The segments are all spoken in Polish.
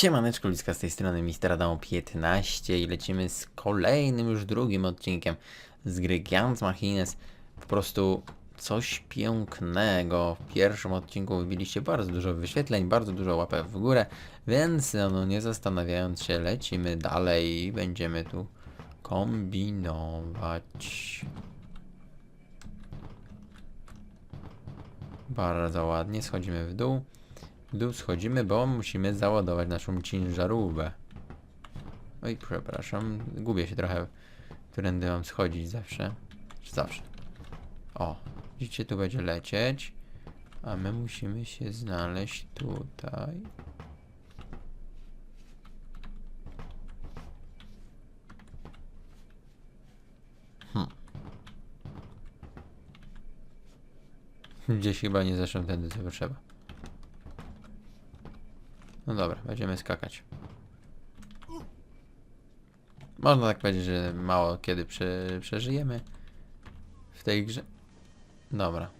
Siemaneczko, Ludzka z tej strony Mister Adamo 15 i lecimy z kolejnym już drugim odcinkiem z gry Machines. Po prostu coś pięknego. W pierwszym odcinku wybiliście bardzo dużo wyświetleń, bardzo dużo łapek w górę, więc no nie zastanawiając się lecimy dalej i będziemy tu kombinować. Bardzo ładnie, schodzimy w dół. W dół schodzimy, bo musimy załadować naszą ciężarówkę. Oj, przepraszam, gubię się trochę, którędy mam schodzić zawsze. Zawsze. O, widzicie, tu będzie lecieć, a my musimy się znaleźć tutaj. Hmm. Gdzieś chyba nie zeszłem tędy, co trzeba. No dobra, będziemy skakać. Można tak powiedzieć, że mało kiedy prze, przeżyjemy w tej grze. Dobra.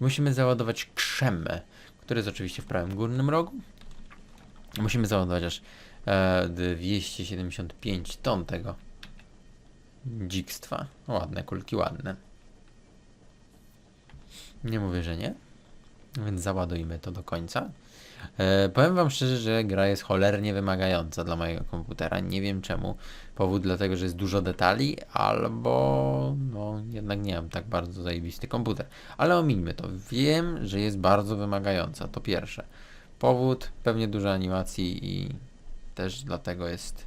Musimy załadować krzemę, który jest oczywiście w prawym górnym rogu. Musimy załadować aż e, 275 ton tego dzikstwa. Ładne, kulki ładne. Nie mówię, że nie. Więc załadujmy to do końca. E, powiem wam szczerze, że gra jest cholernie wymagająca dla mojego komputera. Nie wiem czemu. Powód dlatego, że jest dużo detali, albo no jednak nie mam tak bardzo zajebisty komputer. Ale omińmy to. Wiem, że jest bardzo wymagająca. To pierwsze. Powód pewnie dużo animacji i też dlatego jest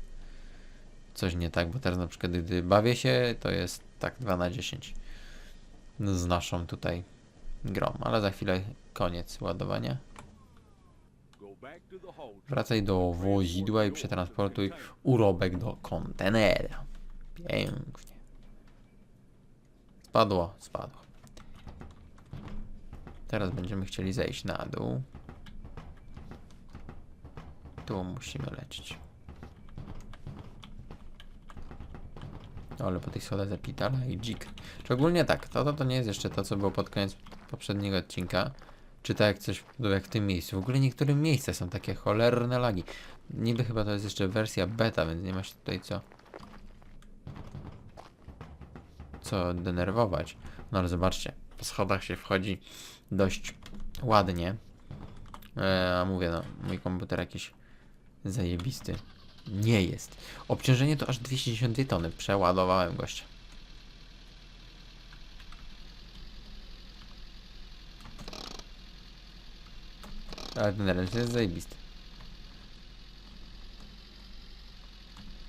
coś nie tak, bo teraz na przykład gdy bawię się, to jest tak 2 na 10 z naszą tutaj grą, ale za chwilę koniec ładowania. Wracaj do wozidła i przetransportuj urobek do kontenera. Pięknie. Spadło, spadło. Teraz będziemy chcieli zejść na dół. Tu musimy lecieć. Ale po tej schodach zapitala i dzik. Czy ogólnie tak, to, to to nie jest jeszcze to, co było pod koniec poprzedniego odcinka. Czy tak jak coś jak w tym miejscu. W ogóle niektóre miejsca są takie cholerne lagi. Niby chyba to jest jeszcze wersja beta, więc nie ma się tutaj co co denerwować. No ale zobaczcie, po schodach się wchodzi dość ładnie. E, a mówię, no, mój komputer jakiś zajebisty nie jest. Obciążenie to aż 292 tony. Przeładowałem gościa. Ale ten ręczny jest zajebisty.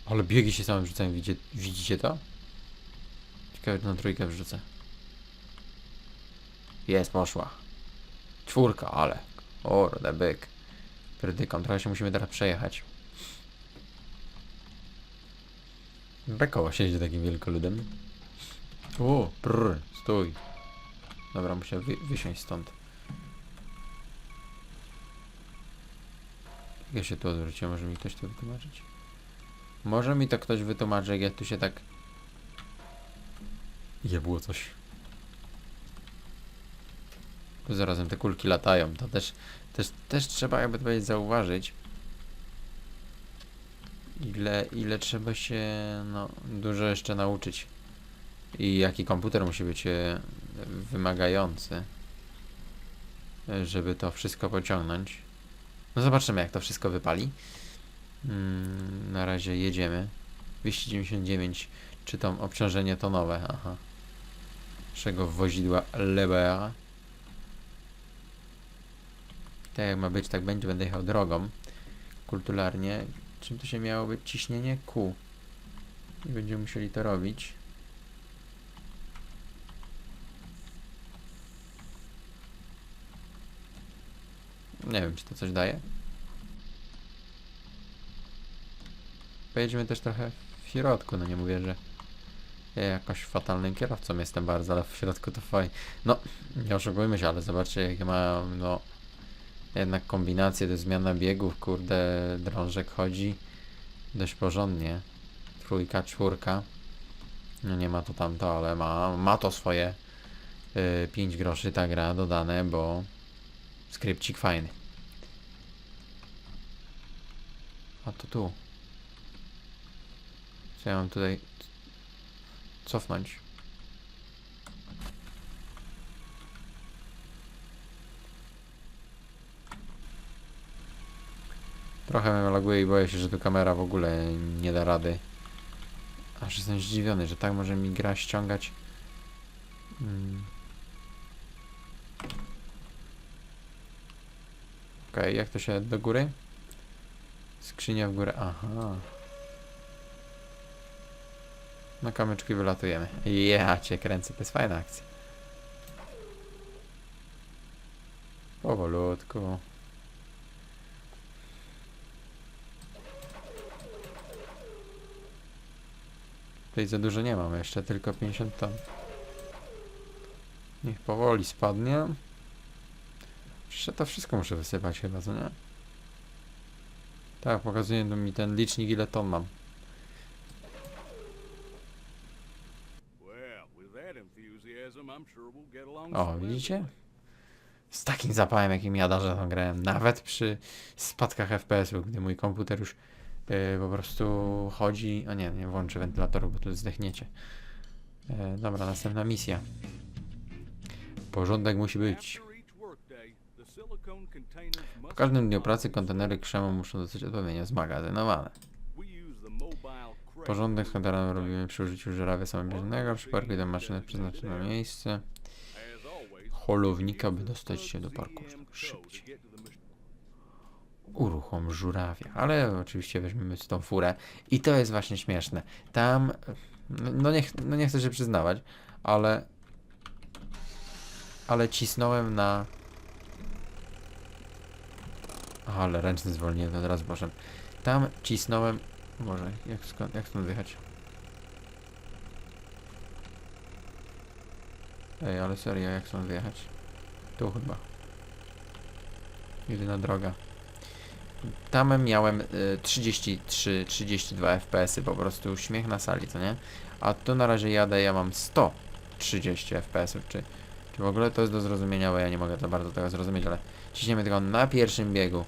Ale biegi się same wrzucają, widzicie, widzicie to? Ciekawe, na trójkę wrzucę. Jest, poszła. Czwórka, ale. O, byk. Predykam, trochę się musimy teraz przejechać. Bekoło siedzi takim wielkoludem. O, prr, stój. Dobra, muszę wy wysiąść stąd. Jak ja się tu odwróciłem, może mi ktoś to wytłumaczyć? Może mi to ktoś wytłumaczy, jak ja tu się tak... Je było coś. Tu zarazem te kulki latają, to też, też, też trzeba jakby powiedzieć zauważyć, ile, ile trzeba się no, dużo jeszcze nauczyć i jaki komputer musi być e, wymagający, e, żeby to wszystko pociągnąć. No zobaczymy jak to wszystko wypali. Mm, na razie jedziemy. 299 czy tam obciążenie tonowe, aha. Naszego wozidła Lebera. Tak jak ma być, tak będzie, będę jechał drogą. Kulturalnie. Czym to się miało być? Ciśnienie Q. I będziemy musieli to robić. Nie wiem, czy to coś daje. Pojedziemy też trochę w środku, no nie mówię, że ja jakoś fatalnym kierowcą jestem bardzo, ale w środku to fajnie. No, nie oszukujmy się, ale zobaczcie, jakie ma, no, jednak kombinacje, to zmiana biegów, kurde, drążek chodzi dość porządnie. Trójka, czwórka. No nie ma to tamto, ale ma, ma to swoje yy, 5 groszy ta gra dodane, bo skrypcik fajny. A to tu. Co ja mam tutaj cofnąć? Trochę mnie laguje i boję się, że tu kamera w ogóle nie da rady. Aż jestem zdziwiony, że tak może mi gra ściągać. Mm. Okej, jak to się do góry? Skrzynia w górę, aha. Na kamyczki wylatujemy. Ja cię kręcę, to jest fajna akcja. Powolutku. Tutaj za dużo nie mam, jeszcze tylko 50 ton. Niech powoli spadnie. Jeszcze to wszystko muszę wysypać chyba, co nie? Tak, pokazuje mi ten licznik ile ton mam. O, widzicie? Z takim zapałem, jakim ja darzę tą grę, nawet przy spadkach FPS-u, gdy mój komputer już yy, po prostu chodzi... O nie, nie włączę wentylatorów, bo tu zdechniecie. Yy, dobra, następna misja. Porządek musi być. W każdym dniu pracy kontenery krzemu muszą zostać odpowiednio zmagazynowane. Porządek z kontenerem robimy przy użyciu żurawia samodzielnego, przyparkuj do maszyny w. As always, Holownika, by dostać się do parku szybciej. Uruchom żurawia, ale oczywiście weźmiemy tą furę. I to jest właśnie śmieszne. Tam, no, nie, no nie chcę się przyznawać, ale ale cisnąłem na Ale ręczny zwolniłem, to teraz proszę. Tam cisnąłem, może, jak, jak stąd wyjechać? Ej, ale serio, jak stąd wyjechać? Tu chyba. Jedyna droga. Tam miałem y, 33-32 FPS-y, po prostu śmiech na sali, co nie? A tu na razie jadę, ja mam 130 FPS-ów, czy, czy w ogóle to jest do zrozumienia, bo ja nie mogę za bardzo tego zrozumieć, ale ciśniemy tylko na pierwszym biegu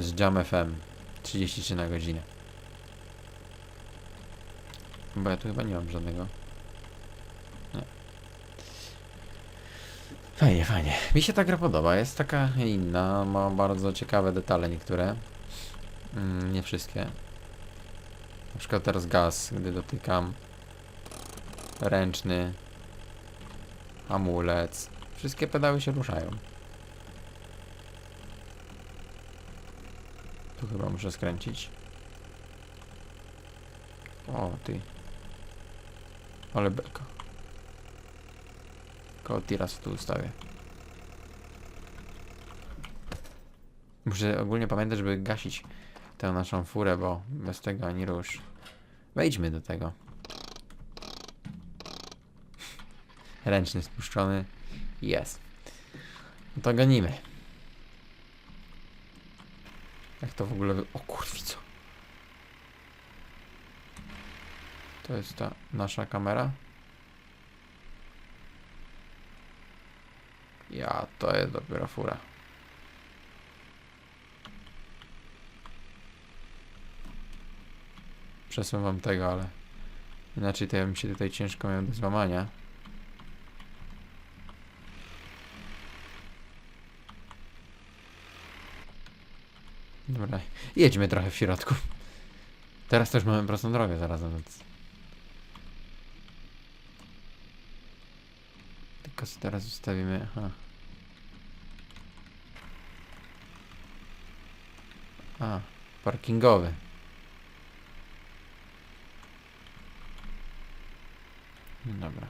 z Jam FM 33 na godzinę. Bo ja tu chyba nie mam żadnego. Nie. Fajnie, fajnie. Mi się ta gra podoba, jest taka inna, ma bardzo ciekawe detale niektóre. Mm, nie wszystkie. Na przykład teraz gaz, gdy dotykam. Ręczny. Hamulec. Wszystkie pedały się ruszają. Tu chyba muszę skręcić. O, ty. Ale beka. Koło tiras tu ustawię. Muszę ogólnie pamiętać, żeby gasić tę naszą furę, bo bez tego ani rusz. Wejdźmy do tego. Ręczny spuszczony. Jest. No to gonimy. Jak to w ogóle. O kurwico. To jest ta nasza kamera. Ja, to jest dopiero fura. Przesuwam tego, ale inaczej to ja bym się tutaj ciężko miał do złamania. Dobra, jedźmy trochę w środku. Teraz też mamy prostą drogę zarazem, więc... Tylko teraz ustawimy, aha. A, parkingowy. Dobra.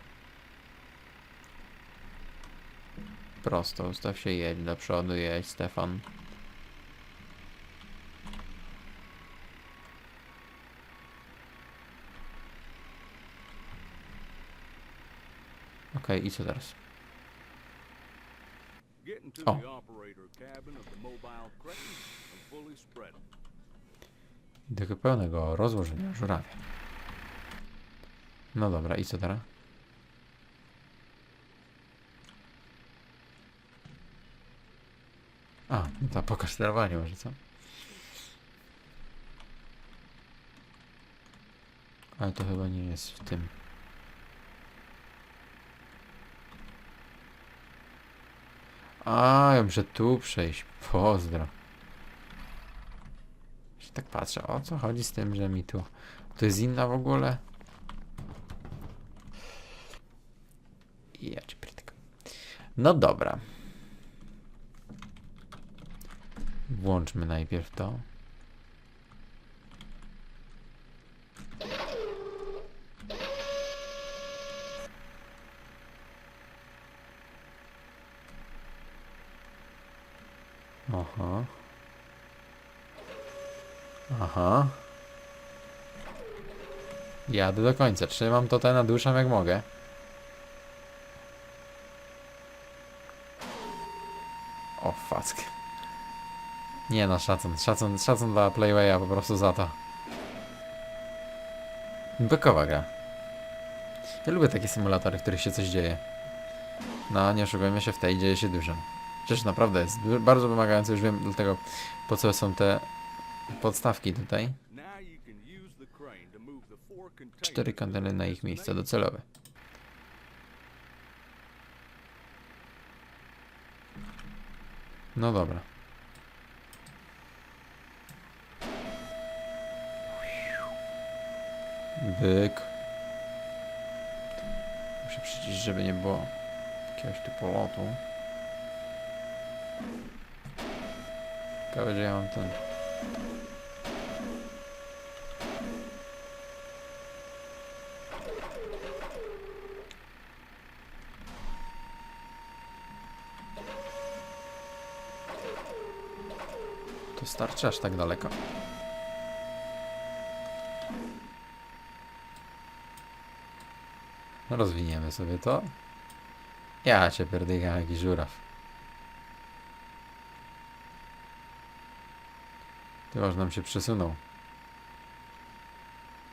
Prosto, ustaw się, jedź do przodu, jedź, Stefan. Okej, i co teraz? O. Do pełnego rozłożenia żurawia. No dobra, i co teraz? A, no to pokaż sterowanie może, co? Ale to chyba nie jest w tym. A, ja muszę tu przejść. Pozdro. Tak patrzę, o co chodzi z tym, że mi tu... To jest inna w ogóle? Ja ci prytyk. No dobra. Włączmy najpierw to. Aha. Aha. Jadę do końca. Trzymam to ten, naduszam jak mogę. O, fack. Nie no, szacun, szacun, szacun dla Playwaya po prostu za to. Bekowa gra. Ja lubię takie symulatory, w których się coś dzieje. No, nie oszukujmy się, w tej dzieje się dużo. Przecież naprawdę jest bardzo wymagające, już wiem dlatego po co są te podstawki tutaj. Cztery kontenery na ich miejsca docelowe. No dobra. Byk. Muszę przyciszyć, żeby nie było jakiegoś tu polotu. Ciekawe, że ja mam ten... To starczy aż tak daleko. Rozwiniemy sobie to. Ja cię pierdykam jakiś żuraw. Ty może nam się przesunął.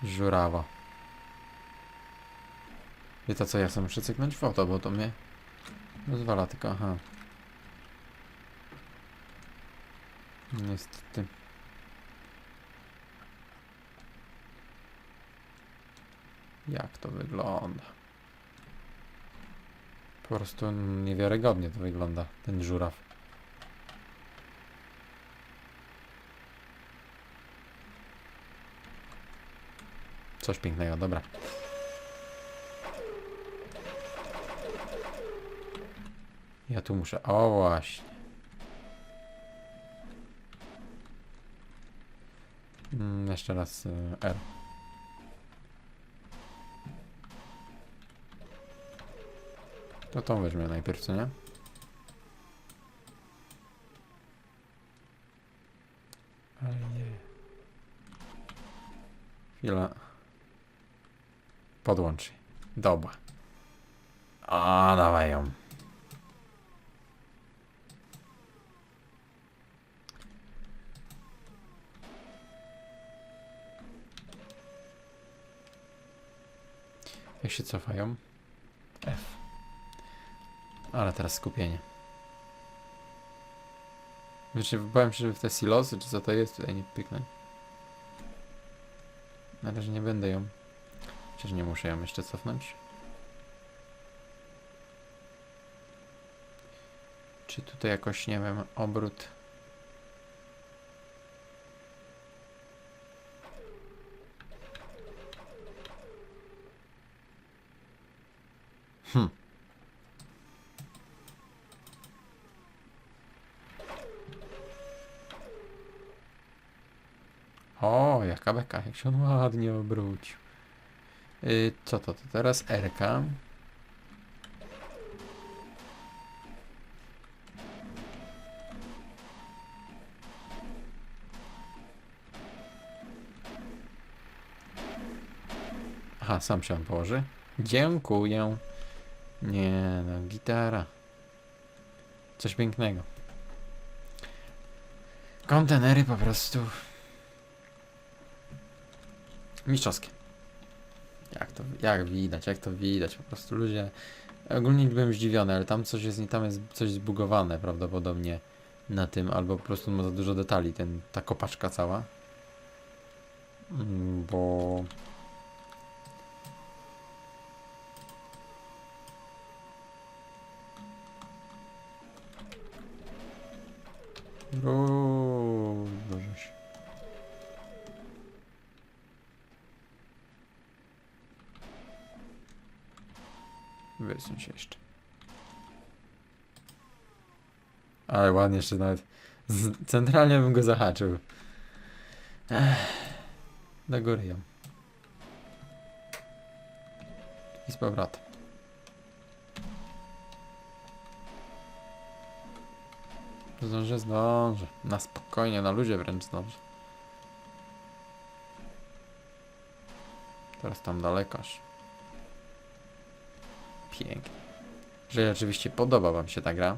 Żurawa. Wie to co, ja chcę muszę cyknąć foto, bo to mnie rozwala tylko, aha. Niestety. Jak to wygląda? Po prostu niewiarygodnie to wygląda, ten żuraw. Coś pięknego, dobra. Ja tu muszę. O właśnie. Mm, jeszcze raz y, R. To tą weźmie najpierw, co nie? Ale nie. Chwila. Podłącz. Dobra. A, dawaj ją. Jak się cofają? F. Ale teraz skupienie. Wiesz, bałem się, że w te silosy, czy co to jest, tutaj nie pyknę. Na razie nie będę ją. Nie muszę ją jeszcze cofnąć. Czy tutaj jakoś, nie wiem, obrót. Hm. O, jaka beka, jak się on ładnie obrócił. Yy, co to, to teraz RK. Aha, sam się on położy. Dziękuję. Nie no, gitara. Coś pięknego. Kontenery po prostu mistrzowskie. Jak to, jak widać, jak to widać, po prostu ludzie... Ogólnie byłem zdziwiony, ale tam coś jest, tam jest coś zbugowane prawdopodobnie na tym, albo po prostu ma za dużo detali, ten, ta kopaczka cała. Mm, bo... Wysuń się jeszcze. Ale ładnie jeszcze nawet. Z, centralnie bym go zahaczył. Ech. Do góry ją. I z powrotem. Zdążę, zdążę. Na spokojnie, na luzie wręcz zdążę. Teraz tam dalekoż. Pięknie. Jeżeli oczywiście podoba Wam się ta gra,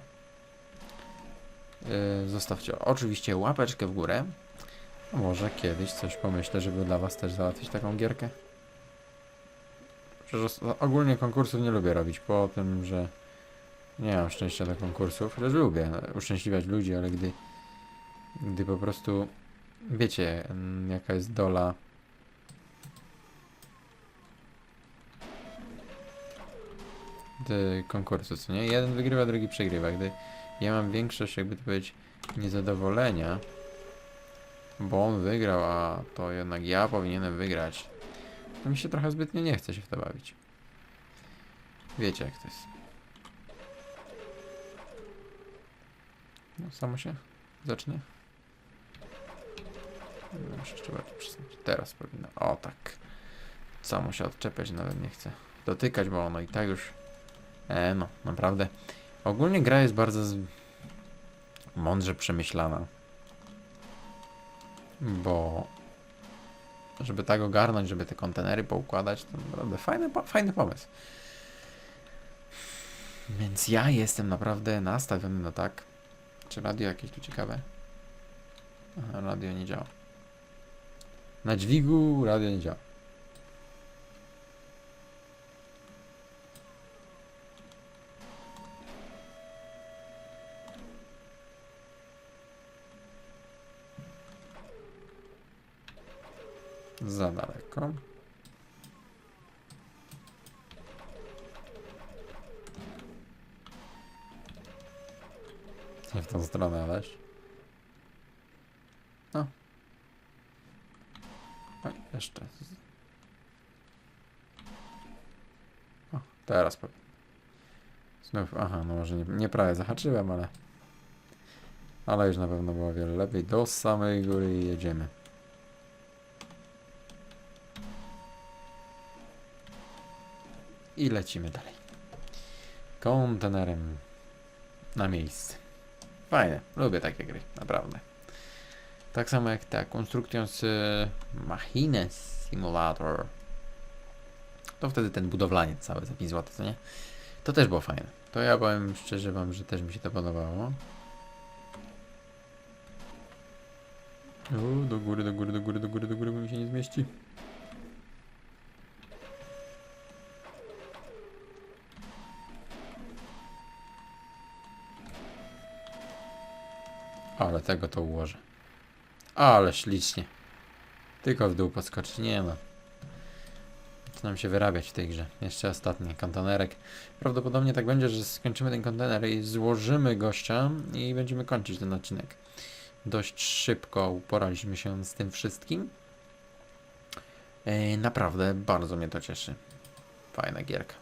yy, zostawcie oczywiście łapeczkę w górę. Może kiedyś coś pomyślę, żeby dla Was też załatwić taką gierkę. Przecież os- ogólnie konkursów nie lubię robić, po tym, że nie mam szczęścia do konkursów, chociaż lubię e, uszczęśliwiać ludzi, ale gdy, gdy po prostu wiecie, mm, jaka jest dola konkursu, co nie? Jeden wygrywa, drugi przegrywa. Gdy ja mam większość, jakby to powiedzieć, niezadowolenia, bo on wygrał, a to jednak ja powinienem wygrać, to mi się trochę zbytnio nie chce się w to bawić. Wiecie jak to jest. No, samo się zacznie. Muszę jeszcze bardziej przysunąć. Teraz powinno. O tak. Samo się odczepiać nawet nie chcę dotykać, bo ono i tak już. E, no, naprawdę. Ogólnie gra jest bardzo z... mądrze przemyślana. Bo żeby tak ogarnąć, żeby te kontenery poukładać, to naprawdę fajny, fajny pomysł. Więc ja jestem naprawdę nastawiony na tak. Czy radio jakieś tu ciekawe? Aha, radio nie działa. Na dźwigu radio nie działa. Za daleko. Nie w tą stronę, ależ. No. Oj, jeszcze. O, teraz powiem. Znów, aha, no może nie, nie prawie zahaczyłem, ale... Ale już na pewno było o wiele lepiej. Do samej góry jedziemy. I lecimy dalej. Kontenerem na miejsce. Fajne, lubię takie gry, naprawdę. Tak samo jak ta Constructions Machines Simulator. To wtedy ten budowlaniec cały za 5 zł, co nie? To też było fajne. To ja powiem szczerze wam, że też mi się to podobało. Do góry, do góry, do góry, do góry, do góry, bo mi się nie zmieści. Ale tego to ułożę. Ale ślicznie. Tylko w dół podskoczyć. Nie no. Co nam się wyrabiać w tej grze? Jeszcze ostatni kontenerek. Prawdopodobnie tak będzie, że skończymy ten kontener i złożymy gościa i będziemy kończyć ten odcinek. Dość szybko uporaliśmy się z tym wszystkim. Ej, naprawdę bardzo mnie to cieszy. Fajna gierka.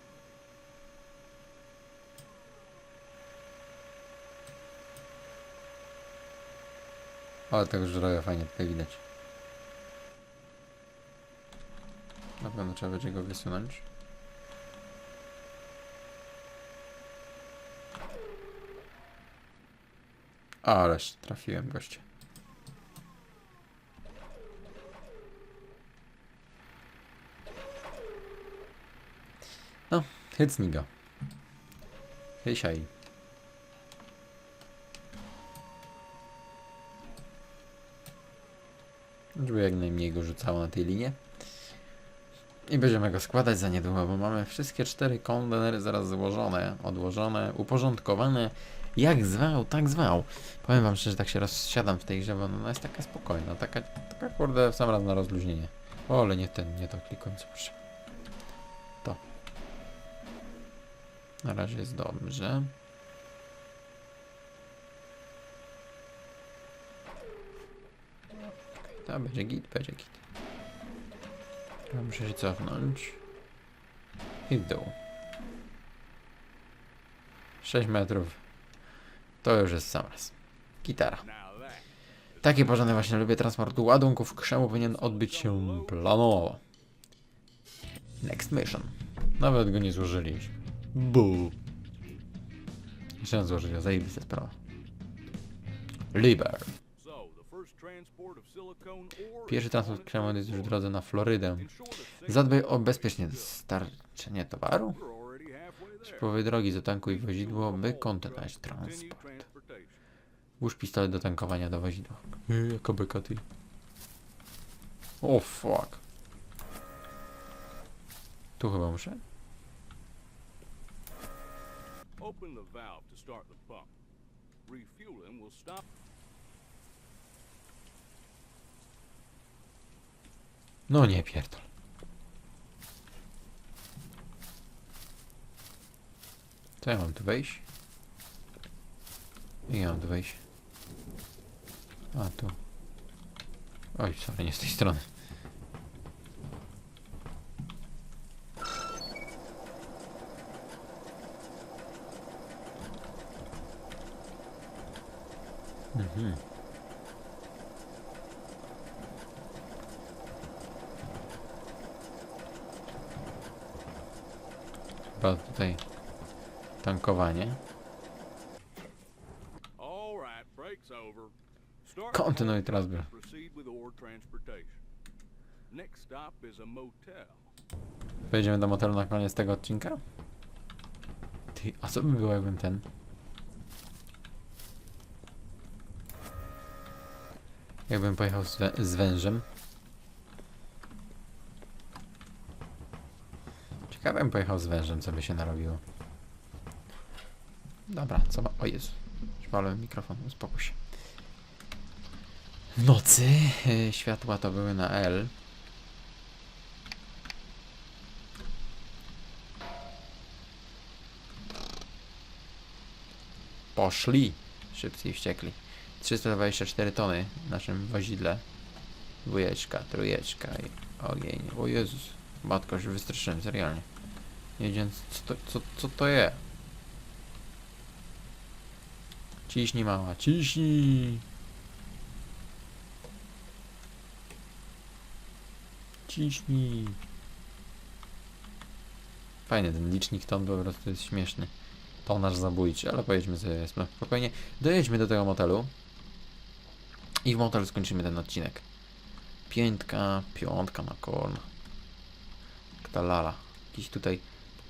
Ale tego żuraja fajnie tutaj widać. Na pewno trzeba będzie go wysunąć. Ależ trafiłem goście. No, hycnij go. Hysiaj. Żeby jak najmniej go rzucało na tej linie. I będziemy go składać za niedługo, bo mamy wszystkie cztery kontenery zaraz złożone, odłożone, uporządkowane. Jak zwał, tak zwał. Powiem wam szczerze, tak się rozsiadam w tej grze, bo ona jest taka spokojna, taka, taka kurde w sam raz na rozluźnienie. O, ale nie ten, nie to klikłem, proszę. To. Na razie jest dobrze. A, będzie git, będzie git. Ja muszę się cofnąć. I w dół. 6 metrów. To już jest sam raz. Gitara. Takie porządne właśnie lubię transportu ładunków. Krzemu powinien odbyć się planowo. Next mission. Nawet go nie złożyliśmy. Bu. Złożyli, a zajebista sprawa. Liber. Pierwszy transport on its krzemu way jest już w drodze na Florydę. Zadbaj o bezpieczne dostarczenie towaru. Z połowy drogi zatankuj wozidło, by kontynuować transport. Włóż pistolet do tankowania do wozidła. Yy, jaka beka ty. O fuck. Tu chyba muszę? Open the valve to start the pump. Refueling will stop No nie pierdol. Co ja mam tu wejść? Ja mam tu wejść. A tu. Oj, sorry, nie z tej strony. Mhm. Chyba tutaj tankowanie. Kontynuuj teraz motel. Pojedziemy do motelu na koniec tego odcinka? Ty, a co by było jakbym ten... Jakbym pojechał z, wę- z wężem? Ciekawe bym pojechał z wężem, co by się narobiło. Dobra, co ma... O Jezu. Szwalłem mikrofon, uspokój się. W nocy y, światła to były na L. Poszli. Szybcy i wściekli. 324 tony w naszym wozidle. Dwójeczka, trójeczka i ogień. O Jezus. Matko, się wystraszyłem, serialnie. Wiedząc, co to, co, co to jest. Ciśnij mała, ciśnij. Ciśnij. Fajny ten licznik ton po prostu jest śmieszny. Tonaż zabójczy, ale pojedźmy sobie spokojnie. Dojedźmy do tego motelu. I w motelu skończymy ten odcinek. Piętka, piątka na korna. Ktalala. Jakiś tutaj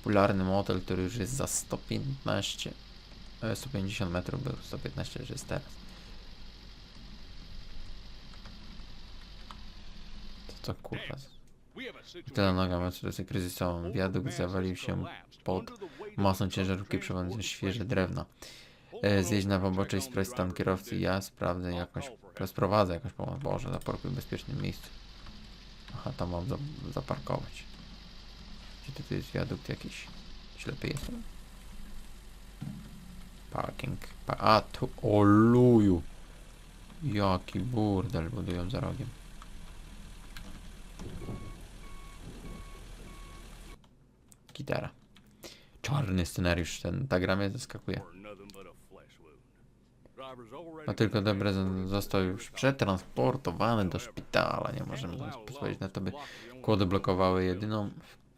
popularny motel, który już jest za 115. e, 150 metrów był, 115 już jest teraz. To co kurwa? Tyle noga ma sytuację kryzysową. Wiadukt zawalił się pod masą ciężarówki przewodzącej świeże drewno. E, zjeźdź na pobocze i sprawdź stan kierowcy. Ja sprawdzę jakoś, sprowadzę jakoś pomoc. Boże, zaparkuj w bezpiecznym miejscu. Aha, tam mam za, Gdzie tu jest wiadukt jakiś? Ślepy jestem? Parking. Pa A, tu, o luju. Jaki burdel budują za rogiem. Gitara. Czarny scenariusz, ten, ta gra mnie zaskakuje. A tylko Debrecen został już przetransportowany do szpitala. Nie możemy pozwolić na to, by kłody blokowały jedyną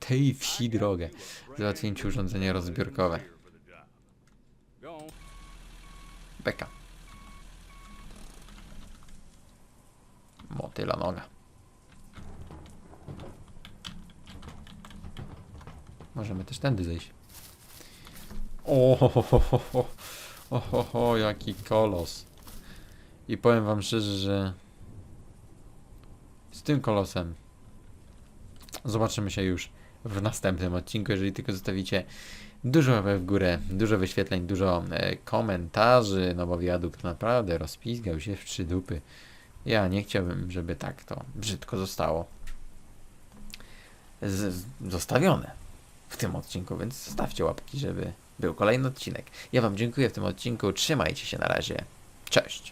tej wsi drogę. Załatwięcie urządzenie rozbiórkowe. Beka. Motyla noga. Możemy też tędy zejść. O, ho, ho, ho, ho, ho. O, ho, ho, jaki kolos. I powiem wam szczerze, że z tym kolosem zobaczymy się już w następnym odcinku, jeżeli tylko zostawicie dużo w górę, dużo wyświetleń, dużo e, komentarzy, no bo wiadukt naprawdę rozpizgał się w trzy dupy. Ja nie chciałbym, żeby tak to brzydko zostało z, zostawione w tym odcinku, więc zostawcie łapki, żeby był kolejny odcinek. Ja wam dziękuję w tym odcinku, trzymajcie się na razie, cześć!